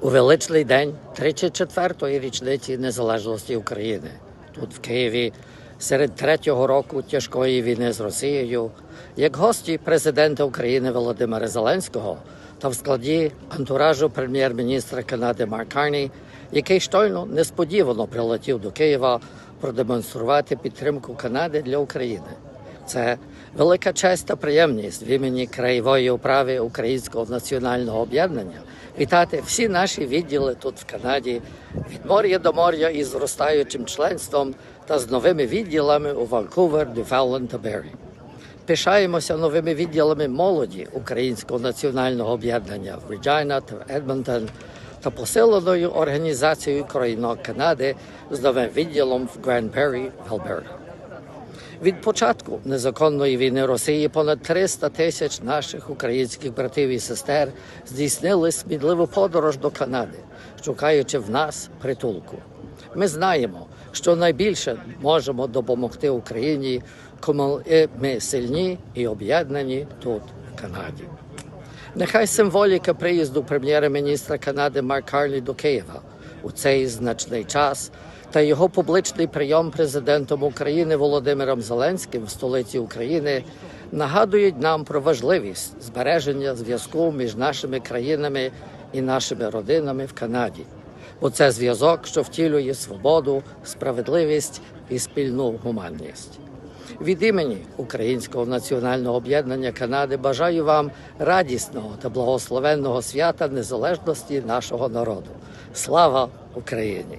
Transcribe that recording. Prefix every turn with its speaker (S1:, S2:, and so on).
S1: у величний день 34-ї річниці незалежності України. Тут в Києві серед третього року тяжкої війни з Росією, як гості президента України Володимира Зеленського та в складі антуражу прем'єр-міністра Канади Марк Карні, який щойно несподівано прилетів до Києва продемонструвати підтримку Канади для України. Це велика честь та приємність в імені краєвої управи Українського національного об'єднання вітати всі наші відділи тут в Канаді від моря до моря із зростаючим членством та з новими відділами у Ванкувер, Ньюфаунленд та Беррі. Пишаємося новими відділами молоді Українського національного об'єднання в Реджайна та Едмонтон та посиленою організацією Країнок Канади з новим відділом в Гранд Перрі в Алберта. Від початку незаконної війни Росії понад 300 тисяч наших українських братів і сестер здійснили сміливу подорож до Канади, шукаючи в нас притулку. Ми знаємо, що найбільше можемо допомогти Україні, коли ми сильні і об'єднані тут, в Канаді. Нехай символіка приїзду прем'єра-міністра Канади Марк Карлі до Києва у цей значний час та його публічний прийом президентом України Володимиром Зеленським в столиці України нагадують нам про важливість збереження зв'язку між нашими країнами і нашими родинами в Канаді. Бо це зв'язок, що втілює свободу, справедливість і спільну гуманність. Від імені Українського національного об'єднання Канади бажаю вам радісного та благословенного свята незалежності нашого народу. Слава Україні!